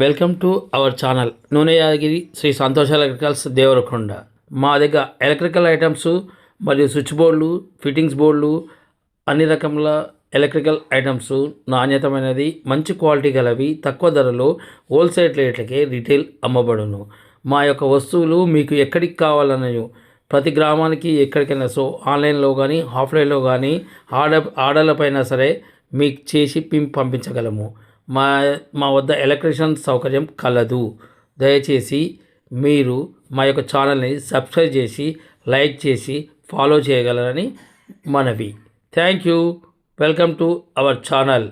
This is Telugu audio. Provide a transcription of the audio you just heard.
Welcome to our channel. నూనె యాదగిరి శ్రీ సంతోష ఎలక్ట్రికల్స్ దేవరకొండ. మా దగ్గర ఎలక్ట్రికల్ ఐటమ్స్ మరియు స్విచ్ బోర్డులు ఫిట్టింగ్స్ బోర్డులు అన్ని రకముల ఎలక్ట్రికల్ ఐటమ్స్ నాణ్యతమైనది మంచి క్వాలిటీ గలవి తక్కువ ధరలో హోల్సేల్ రేట్లకే రిటైల్ అమ్మబడును. మా యొక్క వస్తువులు మీకు ఎక్కడికి కావాలన్నాయో ప్రతి గ్రామానికి ఎక్కడికైనా సో ఆన్లైన్లో కానీ ఆఫ్లైన్లో కానీ ఆర్డర్ ఆర్డర్లపైన సరే మీకు చేసి పిం పంపించగలము. మా మా వద్ద ఎలక్ట్రీషియన్ సౌకర్యం కలదు. దయచేసి మీరు మా యొక్క ఛానల్ని సబ్స్క్రైబ్ చేసి లైక్ చేసి ఫాలో చేయగలరని మనవి. Thank you. Welcome to our channel.